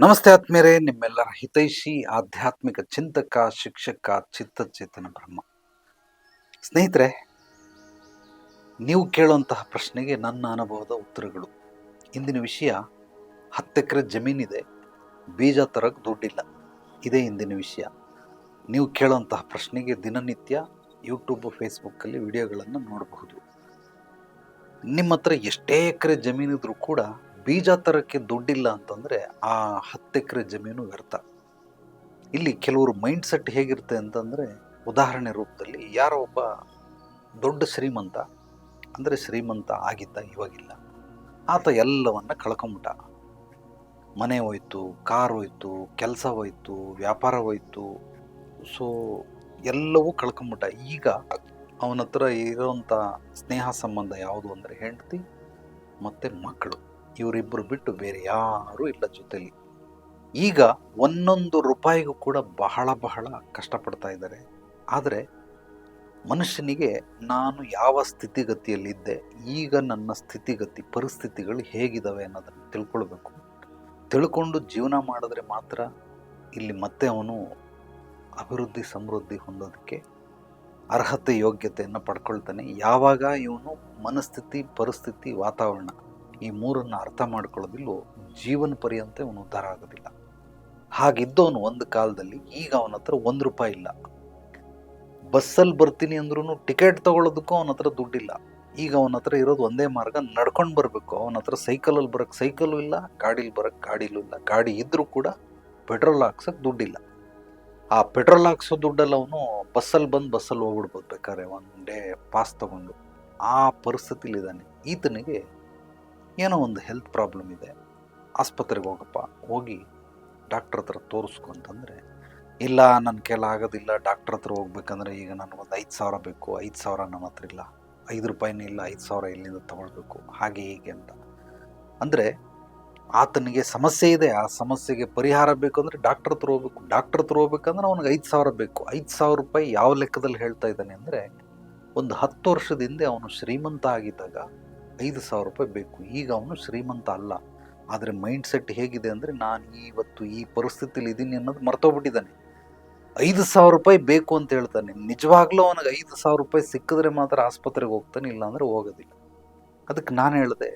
ನಮಸ್ತೆ ಆತ್ಮೀಯರೇ, ನಿಮ್ಮೆಲ್ಲರ ಹಿತೈಷಿ ಆಧ್ಯಾತ್ಮಿಕ ಚಿಂತಕ, ಶಿಕ್ಷಕ, ಚಿತ್ತಚೇತನ ಬ್ರಹ್ಮ. ಸ್ನೇಹಿತರೆ, ನೀವು ಕೇಳುವಂತಹ ಪ್ರಶ್ನೆಗೆ ನನ್ನ ಅನುಭವದ ಉತ್ತರಗಳು. ಇಂದಿನ ವಿಷಯ, ಹತ್ತು ಎಕರೆ ಜಮೀನಿದೆ, ಬೀಜ ತರಕ್ಕೆ ದುಡ್ಡಿಲ್ಲ. ಇದೇ ಇಂದಿನ ವಿಷಯ. ನೀವು ಕೇಳುವಂತಹ ಪ್ರಶ್ನೆಗೆ ದಿನನಿತ್ಯ ಯೂಟ್ಯೂಬ್ ಫೇಸ್ಬುಕ್ಕಲ್ಲಿ ವಿಡಿಯೋಗಳನ್ನು ನೋಡಬಹುದು. ನಿಮ್ಮ ಹತ್ರ ಎಷ್ಟೇ ಎಕರೆ ಜಮೀನಿದ್ರೂ ಕೂಡ ಬೀಜ ತರಕ್ಕೆ ದುಡ್ಡಿಲ್ಲ ಅಂತಂದರೆ ಆ ಹತ್ತು ಎಕರೆ ಜಮೀನು ವ್ಯರ್ಥ. ಇಲ್ಲಿ ಕೆಲವರು ಮೈಂಡ್ ಸೆಟ್ ಹೇಗಿರುತ್ತೆ ಅಂತಂದರೆ ಉದಾಹರಣೆ ರೂಪದಲ್ಲಿ ಯಾರೋ ಒಬ್ಬ ದೊಡ್ಡ ಶ್ರೀಮಂತ, ಅಂದರೆ ಶ್ರೀಮಂತ ಆಗಿದ್ದ ಇವಾಗಿಲ್ಲ. ಆತ ಎಲ್ಲವನ್ನ ಕಳ್ಕೊಂಬಿಟ್ಟ. ಮನೆ ಹೋಯ್ತು, ಕಾರ್ ಹೋಯ್ತು, ಕೆಲಸ ಹೋಯ್ತು, ವ್ಯಾಪಾರ ಹೋಯ್ತು. ಸೊ ಎಲ್ಲವೂ ಕಳ್ಕೊಂಬಿಟ್ಟ. ಈಗ ಅವನ ಹತ್ರ ಇರೋವಂಥ ಸ್ನೇಹ ಸಂಬಂಧ ಯಾವುದು ಅಂದರೆ ಹೆಂಡತಿ ಮತ್ತು ಮಕ್ಕಳು. ಇವರಿಬ್ಬರು ಬಿಟ್ಟು ಬೇರೆ ಯಾರೂ ಇಲ್ಲ ಜೊತೆಲಿ. ಈಗ ಒಂದೊಂದು ರೂಪಾಯಿಗೂ ಕೂಡ ಬಹಳ ಬಹಳ ಕಷ್ಟಪಡ್ತಾ ಇದ್ದಾರೆ. ಆದರೆ ಮನುಷ್ಯನಿಗೆ ನಾನು ಯಾವ ಸ್ಥಿತಿಗತಿಯಲ್ಲಿದ್ದೆ, ಈಗ ನನ್ನ ಸ್ಥಿತಿಗತಿ, ಪರಿಸ್ಥಿತಿಗಳು ಹೇಗಿದ್ದಾವೆ ಅನ್ನೋದನ್ನು ತಿಳ್ಕೊಳ್ಬೇಕು. ತಿಳ್ಕೊಂಡು ಜೀವನ ಮಾಡಿದ್ರೆ ಮಾತ್ರ ಇಲ್ಲಿ ಮತ್ತೆ ಅವನು ಅಭಿವೃದ್ಧಿ, ಸಮೃದ್ಧಿ ಹೊಂದೋದಕ್ಕೆ ಅರ್ಹತೆ, ಯೋಗ್ಯತೆಯನ್ನು ಪಡ್ಕೊಳ್ತಾನೆ. ಯಾವಾಗ ಇವನು ಮನಸ್ಥಿತಿ, ಪರಿಸ್ಥಿತಿ, ವಾತಾವರಣ ಈ ಮೂರನ್ನು ಅರ್ಥ ಮಾಡ್ಕೊಳ್ಳೋದಿಲ್ಲೋ ಜೀವನ ಪರ್ಯಂತ ಅವನು ಉದ್ಧಾರ ಆಗೋದಿಲ್ಲ. ಹಾಗಿದ್ದವನು ಒಂದು ಕಾಲದಲ್ಲಿ ಈಗ ಅವನ ಹತ್ರ ಒಂದು ರೂಪಾಯಿ ಇಲ್ಲ. ಬಸ್ಸಲ್ಲಿ ಬರ್ತೀನಿ ಅಂದ್ರೂ ಟಿಕೆಟ್ ತಗೊಳ್ಳೋದಕ್ಕೂ ಅವನ ಹತ್ರ ದುಡ್ಡಿಲ್ಲ. ಈಗ ಅವನ ಹತ್ರ ಇರೋದು ಒಂದೇ ಮಾರ್ಗ, ನಡ್ಕೊಂಡು ಬರಬೇಕು. ಅವನ ಹತ್ರ ಸೈಕಲಲ್ಲಿ ಬರೋಕ್ಕೆ ಸೈಕಲು ಇಲ್ಲ, ಗಾಡೀಲಿ ಬರೋಕ್ಕೆ ಗಾಡಿಲೂ ಇಲ್ಲ. ಗಾಡಿ ಇದ್ದರೂ ಕೂಡ ಪೆಟ್ರೋಲ್ ಹಾಕ್ಸೋಕ್ಕೆ ದುಡ್ಡಿಲ್ಲ. ಆ ಪೆಟ್ರೋಲ್ ಹಾಕ್ಸೋ ದುಡ್ಡಲ್ಲ ಅವನು ಬಸ್ಸಲ್ಲಿ ಬಂದು ಬಸ್ಸಲ್ಲಿ ಹೋಗ್ಬಿಡ್ಬೋದು ಬೇಕಾದ್ರೆ. ಒನ್ ಡೇ ಪಾಸ್ ತಗೊಂಡು. ಆ ಪರಿಸ್ಥಿತಿಲಿದ್ದಾನೆ. ಈತನಿಗೆ ಏನೋ ಒಂದು ಹೆಲ್ತ್ ಪ್ರಾಬ್ಲಮ್ ಇದೆ. ಆಸ್ಪತ್ರೆಗೆ ಹೋಗಪ್ಪ. ಹೋಗಿ ಡಾಕ್ಟ್ರ್ ಹತ್ರ ತೋರಿಸ್ಕೊ ಅಂತಂದರೆ ಇಲ್ಲ ನನ್ನ ಕೆಲ ಆಗೋದಿಲ್ಲ ಡಾಕ್ಟ್ರ್ ಹತ್ರ ಹೋಗ್ಬೇಕಂದ್ರೆ ಈಗ ನನಗೊಂದು ಐದು ಸಾವಿರ ಬೇಕು, ಐದು ಸಾವಿರ ನಮ್ಮ ಹತ್ರ ಇಲ್ಲ. ಐದು ರೂಪಾಯಿನೂ ಇಲ್ಲ, ಐದು ಸಾವಿರ ಎಲ್ಲಿಂದ ತೊಗೊಳ್ಬೇಕು. ಹಾಗೆ ಹೀಗೆ ಅಂತ. ಅಂದರೆ ಆತನಿಗೆ ಸಮಸ್ಯೆ ಇದೆ. ಆ ಸಮಸ್ಯೆಗೆ ಪರಿಹಾರ ಬೇಕು ಅಂದರೆ ಡಾಕ್ಟ್ರ್ ಹತ್ರ ಹೋಗ್ಬೇಕು. ಡಾಕ್ಟ್ರ್ ಹತ್ರ ಹೋಗ್ಬೇಕಂದ್ರೆ ಅವನಿಗೆ ಐದು ಸಾವಿರ ಬೇಕು. ಐದು ಸಾವಿರ ರೂಪಾಯಿ ಯಾವ ಲೆಕ್ಕದಲ್ಲಿ ಹೇಳ್ತಾ ಇದ್ದಾನೆ ಅಂದರೆ, ಒಂದು ಹತ್ತು ವರ್ಷದ ಹಿಂದೆ ಅವನು ಶ್ರೀಮಂತ ಆಗಿದ್ದಾಗ ಐದು ಸಾವಿರ ರೂಪಾಯಿ ಬೇಕು. ಈಗ ಅವನು ಶ್ರೀಮಂತ ಅಲ್ಲ. ಆದರೆ ಮೈಂಡ್ ಸೆಟ್ ಹೇಗಿದೆ ಅಂದರೆ ನಾನು ಇವತ್ತು ಈ ಪರಿಸ್ಥಿತಿಲಿ ಇದ್ದೀನಿ ಅನ್ನೋದು ಮರ್ತೋಗ್ಬಿಟ್ಟಿದ್ದಾನೆ. ಐದು ಸಾವಿರ ರೂಪಾಯಿ ಬೇಕು ಅಂತ ಹೇಳ್ತಾನೆ. ನಿಜವಾಗ್ಲೂ ಅವನಿಗೆ ಐದು ಸಾವಿರ ರೂಪಾಯಿ ಸಿಕ್ಕಿದ್ರೆ ಮಾತ್ರ ಆಸ್ಪತ್ರೆಗೆ ಹೋಗ್ತಾನೆ, ಇಲ್ಲಾಂದರೆ ಹೋಗೋದಿಲ್ಲ. ಅದಕ್ಕೆ ನಾನು ಹೇಳಿದೆ,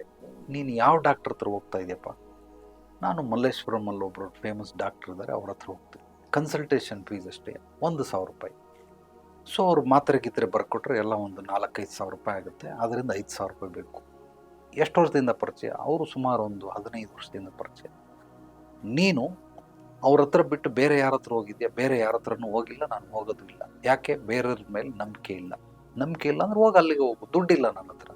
ನೀನು ಯಾವ ಡಾಕ್ಟ್ರ್ ಹತ್ರ ಹೋಗ್ತಾ ಇದೆಯಪ್ಪ? ನಾನು ಮಲ್ಲೇಶ್ವರಮಲ್ಲಿ ಒಬ್ಬರು ಫೇಮಸ್ ಡಾಕ್ಟ್ರ್ ಇದ್ದಾರೆ, ಅವ್ರ ಹತ್ರ ಹೋಗ್ತೀನಿ. ಕನ್ಸಲ್ಟೇಷನ್ ಫೀಸ್ ಅಷ್ಟೇ, ಒಂದು ಸಾವಿರ ರೂಪಾಯಿ. ಸೊ ಅವ್ರು ಮಾತ್ರೆ ಗೀತ್ರೆ ಬರ್ಕೊಟ್ರೆ ಎಲ್ಲ ಒಂದು ನಾಲ್ಕೈದು ಸಾವಿರ ರೂಪಾಯಿ ಆಗುತ್ತೆ. ಅದರಿಂದ ಐದು ಸಾವಿರ ರೂಪಾಯಿ ಬೇಕು. ಎಷ್ಟು ವರ್ಷದಿಂದ ಪರಿಚಯ? ಅವರು ಸುಮಾರು ಒಂದು ಹದಿನೈದು ವರ್ಷದಿಂದ ಪರಿಚಯ. ನೀನು ಅವ್ರ ಹತ್ರ ಬಿಟ್ಟು ಬೇರೆ ಯಾರ ಹತ್ರ ಹೋಗಿದ್ಯಾ? ಬೇರೆ ಯಾರ ಹತ್ರನೂ ಹೋಗಿಲ್ಲ, ನಾನು ಹೋಗೋದು ಇಲ್ಲ. ಯಾಕೆ? ಬೇರೆಯವ್ರ ಮೇಲೆ ನಂಬಿಕೆ ಇಲ್ಲ. ನಂಬಿಕೆ ಇಲ್ಲ ಅಂದ್ರೆ ಹೋಗಿ ಅಲ್ಲಿಗೆ ಹೋಗು. ದುಡ್ಡಿಲ್ಲ ನನ್ನ ಹತ್ರ.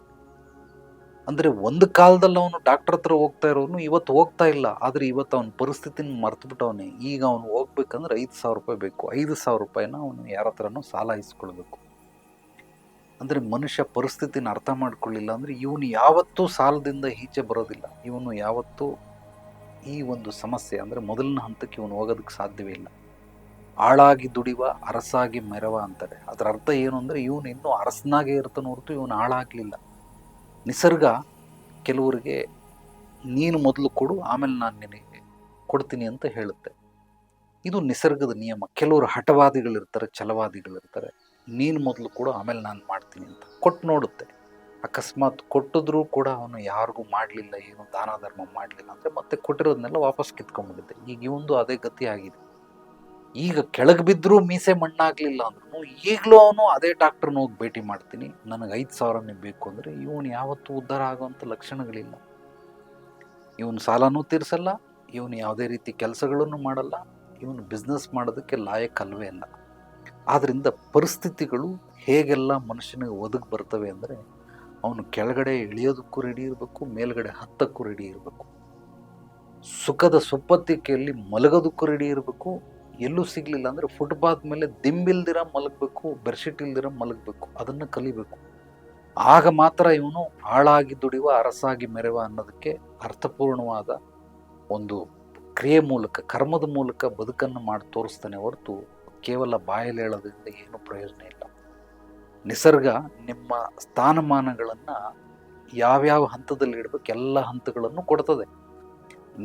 ಅಂದರೆ ಒಂದು ಕಾಲದಲ್ಲಿ ಅವನು ಡಾಕ್ಟರ್ ಹತ್ರ ಹೋಗ್ತಾ ಇರೋನು, ಇವತ್ತು ಹೋಗ್ತಾ ಇಲ್ಲ. ಆದರೆ ಇವತ್ತು ಅವನ ಪರಿಸ್ಥಿತಿನ ಮರ್ತುಬಿಟ್ಟವನೇ ಈಗ ಅವನು ಹೋಗ್ಬೇಕಂದ್ರೆ ಐದು ಸಾವಿರ ರೂಪಾಯಿ ಬೇಕು. ಐದು ಸಾವಿರ ರೂಪಾಯಿನ ಅವನು ಯಾರ ಹತ್ರನೂ ಸಾಲ ಇಸ್ಕೊಳ್ಬೇಕು. ಅಂದರೆ ಮನುಷ್ಯ ಪರಿಸ್ಥಿತಿನ ಅರ್ಥ ಮಾಡ್ಕೊಳ್ಳಿಲ್ಲ ಅಂದರೆ ಇವನು ಯಾವತ್ತೂ ಸಾಲದಿಂದ ಈಚೆ ಬರೋದಿಲ್ಲ. ಇವನು ಯಾವತ್ತೂ ಈ ಒಂದು ಸಮಸ್ಯೆ ಅಂದರೆ ಮೊದಲಿನ ಹಂತಕ್ಕೆ ಇವನು ಹೋಗೋದಕ್ಕೆ ಸಾಧ್ಯವೇ ಇಲ್ಲ. ಆಳಾಗಿ ದುಡಿವ, ಅರಸಾಗಿ ಮೆರವ ಅಂತಾರೆ. ಅದರ ಅರ್ಥ ಏನು ಅಂದರೆ ಇವನು ಇನ್ನೂ ಅರಸನಾಗೇ ಇರ್ತಾನೆ ಹೊರತು ಇವನು ಹಾಳಾಗಲಿಲ್ಲ. ನಿಸರ್ಗ ಕೆಲವರಿಗೆ ನೀನು ಮೊದಲು ಕೊಡು, ಆಮೇಲೆ ನಾನು ನಿನಗೆ ಕೊಡ್ತೀನಿ ಅಂತ ಹೇಳುತ್ತೆ. ಇದು ನಿಸರ್ಗದ ನಿಯಮ. ಕೆಲವರು ಹಠವಾದಿಗಳಿರ್ತಾರೆ, ಛಲವಾದಿಗಳಿರ್ತಾರೆ. ನೀನು ಮೊದಲು ಕೂಡ, ಆಮೇಲೆ ನಾನು ಮಾಡ್ತೀನಿ ಅಂತ. ಕೊಟ್ಟು ನೋಡುತ್ತೆ. ಅಕಸ್ಮಾತ್ ಕೊಟ್ಟಿದ್ರೂ ಕೂಡ ಅವನು ಯಾರಿಗೂ ಮಾಡಲಿಲ್ಲ, ಏನು ದಾನ ಧರ್ಮ ಮಾಡಲಿಲ್ಲ ಅಂದರೆ ಮತ್ತೆ ಕೊಟ್ಟಿರೋದನ್ನೆಲ್ಲ ವಾಪಸ್ ಕಿತ್ಕೊಂಡ್ಬಿಡುತ್ತೆ. ಈಗ ಇವೊಂದು ಅದೇ ಗತಿ ಆಗಿದೆ. ಈಗ ಕೆಳಗೆ ಬಿದ್ದರೂ ಮೀಸೆ ಮಣ್ಣಾಗಲಿಲ್ಲ ಅಂದ್ರೂ ಈಗಲೂ ಅವನು ಅದೇ ಡಾಕ್ಟ್ರನ್ನ ಹೋಗಿ ಭೇಟಿ ಮಾಡ್ತೀನಿ. ನನಗೆ ಐದು ಸಾವಿರನೇ ಬೇಕು ಅಂದರೆ ಇವನು ಯಾವತ್ತೂ ಉದ್ಧಾರ ಆಗುವಂಥ ಲಕ್ಷಣಗಳಿಲ್ಲ. ಇವನು ಸಾಲನೂ ತೀರಿಸಲ್ಲ, ಇವನು ಯಾವುದೇ ರೀತಿ ಕೆಲಸಗಳನ್ನು ಮಾಡಲ್ಲ, ಇವನು ಬಿಸ್ನೆಸ್ ಮಾಡೋದಕ್ಕೆ ಲಾಯಕ್ ಅಲ್ವೇ ಅಲ್ಲ. ಆದ್ದರಿಂದ ಪರಿಸ್ಥಿತಿಗಳು ಹೇಗೆಲ್ಲ ಮನುಷ್ಯನಿಗೆ ಒದಗಿ ಬರ್ತವೆ ಅಂದರೆ ಅವನು ಕೆಳಗಡೆ ಇಳಿಯೋದಕ್ಕೂ ರೆಡಿ ಇರಬೇಕು, ಮೇಲ್ಗಡೆ ಹತ್ತಕ್ಕೂ ರೆಡಿ ಇರಬೇಕು. ಸುಖದ ಸುಪ್ಪತ್ತಿಕೆಯಲ್ಲಿ ಮಲಗೋದಕ್ಕೂ ರೆಡಿ ಇರಬೇಕು. ಎಲ್ಲೂ ಸಿಗಲಿಲ್ಲ ಅಂದರೆ ಫುಟ್ಪಾತ್ ಮೇಲೆ ದಿಂಬಿಲ್ದಿರ ಮಲಗಬೇಕು ಬೆಡ್ಶೀಟ್ ಇಲ್ದಿರ ಮಲಗಬೇಕು, ಅದನ್ನು ಕಲಿಬೇಕು. ಆಗ ಮಾತ್ರ ಇವನು ಹಾಳಾಗಿ ದುಡಿಯುವ, ಅರಸಾಗಿ ಮೆರೆವ ಅನ್ನೋದಕ್ಕೆ ಅರ್ಥಪೂರ್ಣವಾದ ಒಂದು ಕ್ರಿಯೆ ಮೂಲಕ, ಕರ್ಮದ ಮೂಲಕ ಬದುಕನ್ನು ಮಾಡಿ ತೋರಿಸ್ತಾನೆ ಹೊರತು ಕೇವಲ ಬಾಯಲ್ಲಿ ಹೇಳೋದ್ರಿಂದ ಏನೂ ಪ್ರಯೋಜನ ಇಲ್ಲ. ನಿಸರ್ಗ ನಿಮ್ಮ ಸ್ಥಾನಮಾನಗಳನ್ನು ಯಾವ್ಯಾವ ಹಂತದಲ್ಲಿ ಇಡಬೇಕು ಎಲ್ಲ ಹಂತಗಳನ್ನು ಕೊಡ್ತದೆ.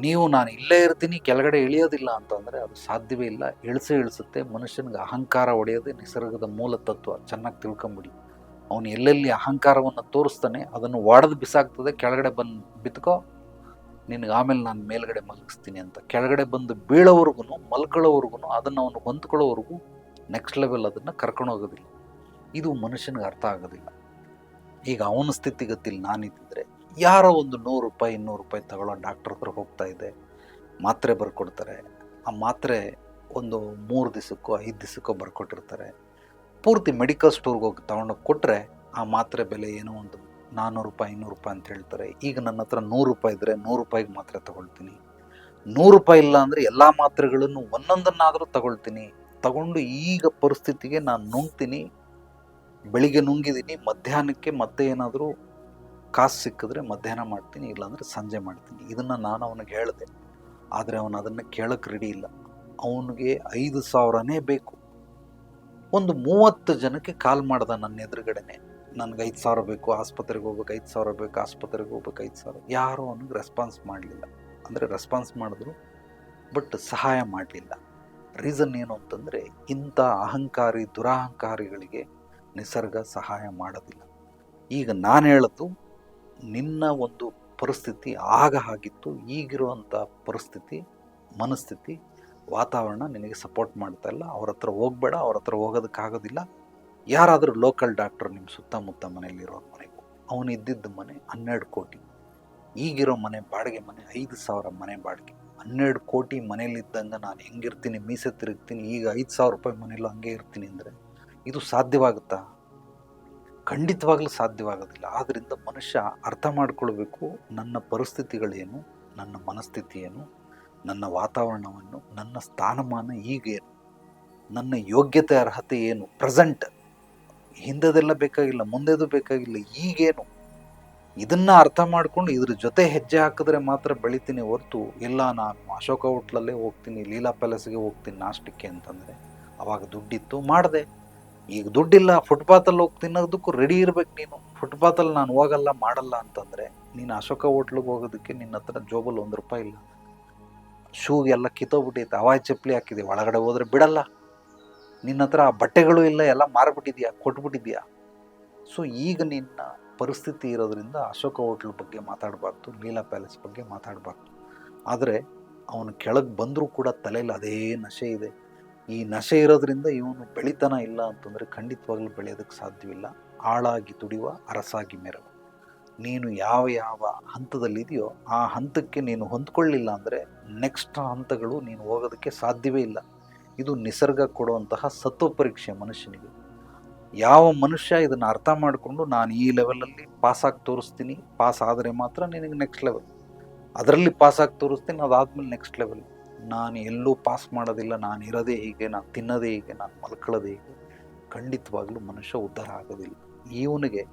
ನೀವು ನಾನು ಇಲ್ಲೇ ಇರ್ತೀನಿ, ಕೆಳಗಡೆ ಇಳಿಯೋದಿಲ್ಲ ಅಂತಂದರೆ ಅದು ಸಾಧ್ಯವೇ ಇಲ್ಲ. ಇಳಿಸೇ ಇಳಿಸುತ್ತೆ, ಮನುಷ್ಯನಿಗೆ ಅಹಂಕಾರ ಒಡೆಯೋದೇ ನಿಸರ್ಗದ ಮೂಲ ತತ್ವ, ಚೆನ್ನಾಗಿ ತಿಳ್ಕೊಂಬಿಡಿ. ಅವನು ಎಲ್ಲೆಲ್ಲಿ ಅಹಂಕಾರವನ್ನು ತೋರಿಸ್ತಾನೆ ಅದನ್ನು ಒಡೆದು ಬಿಸಾಕ್ತದೆ, ಕೆಳಗಡೆ ಬಂದು ಬಿತ್ಕೋ ನಿನಗೆ ಆಮೇಲೆ ನಾನು ಮೇಲ್ಗಡೆ ಮಲಗಿಸ್ತೀನಿ ಅಂತ. ಕೆಳಗಡೆ ಬಂದು ಬೀಳೋವರೆಗೂ ಮಲ್ಕೊಳ್ಳೋವರೆಗೂ ಅದನ್ನು ಅವನು ಹೊಂದ್ಕೊಳ್ಳೋವರೆಗೂ ನೆಕ್ಸ್ಟ್ ಲೆವೆಲ್ ಅದನ್ನು ಕರ್ಕೊಂಡು ಹೋಗೋದಿಲ್ಲ. ಇದು ಮನುಷ್ಯನಿಗೆ ಅರ್ಥ ಆಗೋದಿಲ್ಲ. ಈಗ ಅವನ ಸ್ಥಿತಿಗತಿಲಿ ನಾನಿದ್ದರೆ ಯಾರೋ ಒಂದು ನೂರು ರೂಪಾಯಿ, ಇನ್ನೂರು ರೂಪಾಯಿ ತಗೊಳ್ಳೋ ಡಾಕ್ಟ್ರ್ ಹತ್ರ ಹೋಗ್ತಾ ಇದೆ. ಮಾತ್ರೆ ಬರ್ಕೊಡ್ತಾರೆ. ಆ ಮಾತ್ರೆ ಒಂದು ಮೂರು ದಿವಸಕ್ಕೋ, ಐದು ದಿವಸಕ್ಕೋ ಬರ್ಕೊಟ್ಟಿರ್ತಾರೆ. ಪೂರ್ತಿ ಮೆಡಿಕಲ್ ಸ್ಟೋರ್ಗೆ ಹೋಗಿ ತಗೊಂಡೋಗಿ ಕೊಟ್ಟರೆ ಆ ಮಾತ್ರೆ ಬೆಲೆ ಏನೋ ಒಂದು ನಾನ್ನೂರು ರೂಪಾಯಿ ಇನ್ನೂರು ರೂಪಾಯಿ ಅಂತ ಹೇಳ್ತಾರೆ. ಈಗ ನನ್ನ ಹತ್ರ ನೂರು ರೂಪಾಯಿ ಇದ್ದರೆ ನೂರು ರೂಪಾಯಿಗೆ ಮಾತ್ರ ತಗೊಳ್ತೀನಿ. ನೂರು ರೂಪಾಯಿ ಇಲ್ಲ ಅಂದರೆ ಎಲ್ಲ ಮಾತ್ರೆಗಳನ್ನು ಒಂದೊಂದನ್ನಾದರೂ ತಗೊಳ್ತೀನಿ. ತಗೊಂಡು ಈಗ ಪರಿಸ್ಥಿತಿಗೆ ನಾನು ನುಂಗ್ತೀನಿ. ಬೆಳಿಗ್ಗೆ ನುಂಗಿದ್ದೀನಿ ಮಧ್ಯಾಹ್ನಕ್ಕೆ ಮತ್ತೆ ಏನಾದರೂ ಕಾಸು ಸಿಕ್ಕಿದ್ರೆ ಮಧ್ಯಾಹ್ನ ಮಾಡ್ತೀನಿ, ಇಲ್ಲಾಂದರೆ ಸಂಜೆ ಮಾಡ್ತೀನಿ. ಇದನ್ನು ನಾನು ಅವನಿಗೆ ಹೇಳಿದೆ. ಆದರೆ ಅವನು ಅದನ್ನು ಕೇಳಕ್ಕೆ ರೆಡಿ ಇಲ್ಲ. ಅವನಿಗೆ ಐದು ಸಾವಿರನೇ ಬೇಕು. ಒಂದು ಮೂವತ್ತು ಜನಕ್ಕೆ ಕಾಲ್ ಮಾಡ್ದ ನನ್ನ ಎದುರುಗಡೆನೆ. ನನಗೆ ಐದು ಸಾವಿರ ಬೇಕು, ಆಸ್ಪತ್ರೆಗೆ ಹೋಗ್ಬೇಕು, ಐದು ಸಾವಿರ ಬೇಕು, ಆಸ್ಪತ್ರೆಗೆ ಹೋಗ್ಬೇಕು, ಐದು ಸಾವಿರ ಯಾರೂ ಅವನಿಗೆ ರೆಸ್ಪಾನ್ಸ್ ಮಾಡಲಿಲ್ಲ. ಅಂದರೆ ರೆಸ್ಪಾನ್ಸ್ ಮಾಡಿದ್ರು ಬಟ್ ಸಹಾಯ ಮಾಡಲಿಲ್ಲ. ರೀಸನ್ ಏನು ಅಂತಂದರೆ, ಇಂಥ ಅಹಂಕಾರಿ, ದುರಹಂಕಾರಿಗಳಿಗೆ ನಿಸರ್ಗ ಸಹಾಯ ಮಾಡೋದಿಲ್ಲ. ಈಗ ನಾನು ಹೇಳೋದು, ನಿನ್ನ ಒಂದು ಪರಿಸ್ಥಿತಿ ಆಗ ಆಗಿತ್ತು, ಈಗಿರುವಂಥ ಪರಿಸ್ಥಿತಿ, ಮನಸ್ಥಿತಿ, ವಾತಾವರಣ ನಿನಗೆ ಸಪೋರ್ಟ್ ಮಾಡ್ತಾ ಇಲ್ಲ. ಅವ್ರ ಹತ್ರ ಹೋಗ್ಬೇಡ, ಅವ್ರ ಹತ್ರ ಹೋಗೋದಕ್ಕಾಗೋದಿಲ್ಲ. ಯಾರಾದರೂ ಲೋಕಲ್ ಡಾಕ್ಟರ್ ನಿಮ್ಮ ಸುತ್ತಮುತ್ತ ಮನೆಯಲ್ಲಿರೋ ಮನೆಗೂ, ಅವನು ಇದ್ದಿದ್ದ ಮನೆ ಹನ್ನೆರಡು ಕೋಟಿ. ಈಗಿರೋ ಮನೆ ಬಾಡಿಗೆ ಮನೆ ಐದು ಸಾವಿರ ಮನೆ ಬಾಡಿಗೆ. ಹನ್ನೆರಡು ಕೋಟಿ ಮನೇಲಿದ್ದಂಗೆ ನಾನು ಹೆಂಗಿರ್ತೀನಿ, ಮೀಸೆ ತಿರುಗ್ತೀನಿ, ಈಗ ಐದು ಸಾವಿರ ರೂಪಾಯಿ ಮನೇಲೂ ಹಂಗೆ ಇರ್ತೀನಿ ಅಂದರೆ ಇದು ಸಾಧ್ಯವಾಗುತ್ತಾ? ಖಂಡಿತವಾಗ್ಲೂ ಸಾಧ್ಯವಾಗೋದಿಲ್ಲ. ಆದ್ದರಿಂದ ಮನುಷ್ಯ ಅರ್ಥ ಮಾಡಿಕೊಳ್ಬೇಕು ನನ್ನ ಪರಿಸ್ಥಿತಿಗಳೇನು, ನನ್ನ ಮನಸ್ಥಿತಿ ಏನು ನನ್ನ ವಾತಾವರಣವನ್ನು, ನನ್ನ ಸ್ಥಾನಮಾನ ಈಗೇನು ನನ್ನ ಯೋಗ್ಯತೆ ಅರ್ಹತೆ ಏನು ಪ್ರೆಸೆಂಟ್ ಹಿಂದೆದೆಲ್ಲ ಬೇಕಾಗಿಲ್ಲ, ಮುಂದೆದು ಬೇಕಾಗಿಲ್ಲ, ಈಗೇನು? ಇದನ್ನ ಅರ್ಥ ಮಾಡ್ಕೊಂಡು ಇದ್ರ ಜೊತೆ ಹೆಜ್ಜೆ ಹಾಕಿದ್ರೆ ಮಾತ್ರ ಬೆಳಿತೀನಿ ಹೊರತು ಇಲ್ಲ, ನಾನು ಅಶೋಕ ಹೋಟ್ಲಲ್ಲೇ ಹೋಗ್ತೀನಿ, ಲೀಲಾ ಪ್ಯಾಲೇಸ್ಗೆ ಹೋಗ್ತೀನಿ ನಾಷ್ಟಕ್ಕೆ ಅಂತಂದರೆ ಅವಾಗ ದುಡ್ಡಿತ್ತು, ಮಾಡಿದೆ. ಈಗ ದುಡ್ಡಿಲ್ಲ ಫುಟ್ಪಾತಲ್ಲಿ ಹೋಗಿ ತಿನ್ನೋದಕ್ಕೂ ರೆಡಿ ಇರ್ಬೇಕು ನೀನು. ಫುಟ್ಪಾತಲ್ಲಿ ನಾನು ಹೋಗಲ್ಲ, ಮಾಡಲ್ಲ ಅಂತಂದರೆ ನೀನು ಅಶೋಕ ಹೋಟ್ಲಿಗೆ ಹೋಗೋದಕ್ಕೆ ನಿನ್ನ ಹತ್ರ ಜೋಬಲ್ಲಿ ಒಂದು ರೂಪಾಯಿ ಇಲ್ಲ. ಶೂಗೆಲ್ಲ ಕಿತ್ತೋಗ್ಬಿಟ್ಟೈತೆ ಹವಾಯಿ ಚಪ್ಪಲಿ ಹಾಕಿದೆ, ಒಳಗಡೆ ಹೋದ್ರೆ ಬಿಡಲ್ಲ. ನಿನ್ನ ಹತ್ರ ಆ ಬಟ್ಟೆಗಳು ಇಲ್ಲ, ಎಲ್ಲ ಮಾರ್ಬಿಟ್ಟಿದ್ಯಾ, ಕೊಟ್ಬಿಟ್ಟಿದ್ಯಾ? ಸೊ ಈಗ ನಿನ್ನ ಪರಿಸ್ಥಿತಿ ಇರೋದ್ರಿಂದ ಅಶೋಕ ಹೋಟ್ಲ್ ಬಗ್ಗೆ ಮಾತಾಡಬಾರ್ದು, ಲೀಲಾ ಪ್ಯಾಲೇಸ್ ಬಗ್ಗೆ ಮಾತಾಡಬಾರ್ದು. ಆದರೆ, ಅವನು ಕೆಳಗೆ ಬಂದರೂ ಕೂಡ ತಲೆಯಲ್ಲಿ ಅದೇ ನಶೆ ಇದೆ. ಈ ನಶೆ ಇರೋದ್ರಿಂದ ಇವನು ಬೆಳಿತನ ಇಲ್ಲ ಅಂತಂದರೆ ಖಂಡಿತವಾಗ್ಲೂ ಬೆಳೆಯೋದಕ್ಕೆ ಸಾಧ್ಯವಿಲ್ಲ. ಆಳಾಗಿ ತುಡಿಯುವ ಅರಸಾಗಿ ಮೆರವ ನೀನು ಯಾವ ಯಾವ ಹಂತದಲ್ಲಿದೆಯೋ ಆ ಹಂತಕ್ಕೆ ನೀನು ಹೊಂದ್ಕೊಳ್ಳಿಲ್ಲ ಅಂದರೆ ನೆಕ್ಸ್ಟ್ ಹಂತಗಳು ನೀನು ಹೋಗೋದಕ್ಕೆ ಸಾಧ್ಯವೇ ಇಲ್ಲ. ಇದು ನಿಸರ್ಗ ಕೊಡುವಂತಹ ಸತ್ವ ಪರೀಕ್ಷೆ ಮನುಷ್ಯನಿಗೆ. ಯಾವ ಮನುಷ್ಯ ಇದನ್ನು ಅರ್ಥ ಮಾಡಿಕೊಂಡು ನಾನು ಈ ಲೆವೆಲಲ್ಲಿ ಪಾಸಾಗಿ ತೋರಿಸ್ತೀನಿ ಪಾಸ್ ಆದರೆ ಮಾತ್ರ ನಿನಗೆ ನೆಕ್ಸ್ಟ್ ಲೆವೆಲ್ ಅದರಲ್ಲಿ ಪಾಸಾಗಿ ತೋರಿಸ್ತೀನಿ, ಅದಾದ್ಮೇಲೆ ನೆಕ್ಸ್ಟ್ ಲೆವೆಲ್ ನಾನು ಎಲ್ಲೂ ಪಾಸ್ ಮಾಡೋದಿಲ್ಲ, ನಾನು ಇರೋದೇ ಹೀಗೆ, ನಾನು ತಿನ್ನೋದೇ ಹೀಗೆ, ನಾನು ಮಲ್ಕೊಳ್ಳೋದೇ ಹೀಗೆ. ಖಂಡಿತವಾಗ್ಲೂ ಮನುಷ್ಯ ಉದ್ಧಾರ ಆಗೋದಿಲ್ಲ. ಇವನಿಗೆ,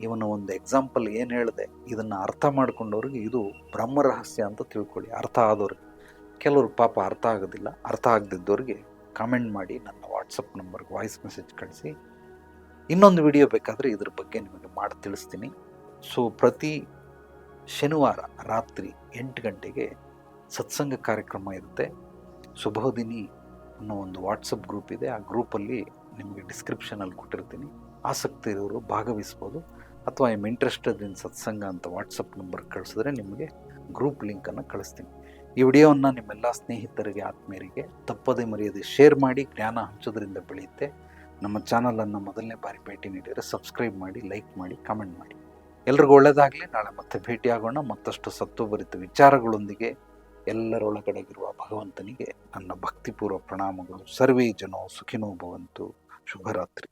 ಇವನ ಒಂದು ಎಕ್ಸಾಂಪಲ್ ಏನು ಹೇಳಿದೆ, ಇದನ್ನು ಅರ್ಥ ಮಾಡ್ಕೊಂಡವ್ರಿಗೆ ಇದು ಬ್ರಹ್ಮ ರಹಸ್ಯ ಅಂತ ತಿಳ್ಕೊಳ್ಳಿ. ಅರ್ಥ ಆದವ್ರಿಗೆ. ಕೆಲವರು ಪಾಪ ಅರ್ಥ ಆಗೋದಿಲ್ಲ, ಅರ್ಥ ಆಗದಿದ್ದವ್ರಿಗೆ ಕಾಮೆಂಟ್ ಮಾಡಿ ನನ್ನ ವಾಟ್ಸಪ್ ನಂಬರ್ಗೆ ವಾಯ್ಸ್ ಮೆಸೇಜ್ ಕಳಿಸಿ. ಇನ್ನೊಂದು ವಿಡಿಯೋ ಬೇಕಾದರೆ ಇದ್ರ ಬಗ್ಗೆ ನಿಮಗೆ ಮಾಡಿ ತಿಳಿಸ್ತೀನಿ. ಸೊ ಪ್ರತಿ ಶನಿವಾರ ರಾತ್ರಿ ಎಂಟು ಗಂಟೆಗೆ ಸತ್ಸಂಗ ಕಾರ್ಯಕ್ರಮ ಇರುತ್ತೆ. ಶುಭೋದಿನಿ ಅನ್ನೋ ಒಂದು ವಾಟ್ಸಪ್ ಗ್ರೂಪ್ ಇದೆ. ಆ ಗ್ರೂಪಲ್ಲಿ ನಿಮಗೆ ಡಿಸ್ಕ್ರಿಪ್ಷನಲ್ಲಿ ಕೊಟ್ಟಿರ್ತೀನಿ. ಆಸಕ್ತಿ ಇರೋರು ಭಾಗವಹಿಸ್ಬೋದು. ಅಥವಾ ಐ ಇಂಟ್ರೆಸ್ಟೆಡ್ ಇನ್ ಸತ್ಸಂಗ ಅಂತ ವಾಟ್ಸಪ್ ನಂಬರ್ ಕಳಿಸಿದ್ರೆ ನಿಮಗೆ ಗ್ರೂಪ್ ಲಿಂಕನ್ನು ಕಳಿಸ್ತೀನಿ. ಈ ವಿಡಿಯೋವನ್ನು ನಿಮ್ಮೆಲ್ಲ ಸ್ನೇಹಿತರಿಗೆ, ಆತ್ಮೀಯರಿಗೆ ತಪ್ಪದೆ ಮರೆಯದೆ ಶೇರ್ ಮಾಡಿ, ಜ್ಞಾನ ಹಂಚೋದ್ರಿಂದ ಬೆಳೆಯುತ್ತೆ. ನಮ್ಮ ಚಾನಲನ್ನು ಮೊದಲನೇ ಬಾರಿ ಭೇಟಿ ನೀಡಿದರೆ ಸಬ್ಸ್ಕ್ರೈಬ್ ಮಾಡಿ ಲೈಕ್ ಮಾಡಿ ಕಾಮೆಂಟ್ ಮಾಡಿ. ಎಲ್ರಿಗೂ ಒಳ್ಳೆಯದಾಗಲಿ ನಾಳೆ ಮತ್ತೆ ಭೇಟಿಯಾಗೋಣ. ಮತ್ತಷ್ಟು ಸತ್ವಭರಿತ ವಿಚಾರಗಳೊಂದಿಗೆ ಎಲ್ಲರೊಳಗಡೆಗಿರುವ ಭಗವಂತನಿಗೆ ನನ್ನ ಭಕ್ತಿಪೂರ್ವ ಪ್ರಣಾಮಗಳು. ಸರ್ವೇ ಜನೋ ಸುಖಿನೋ ಭವಂತು. ಶುಭರಾತ್ರಿ.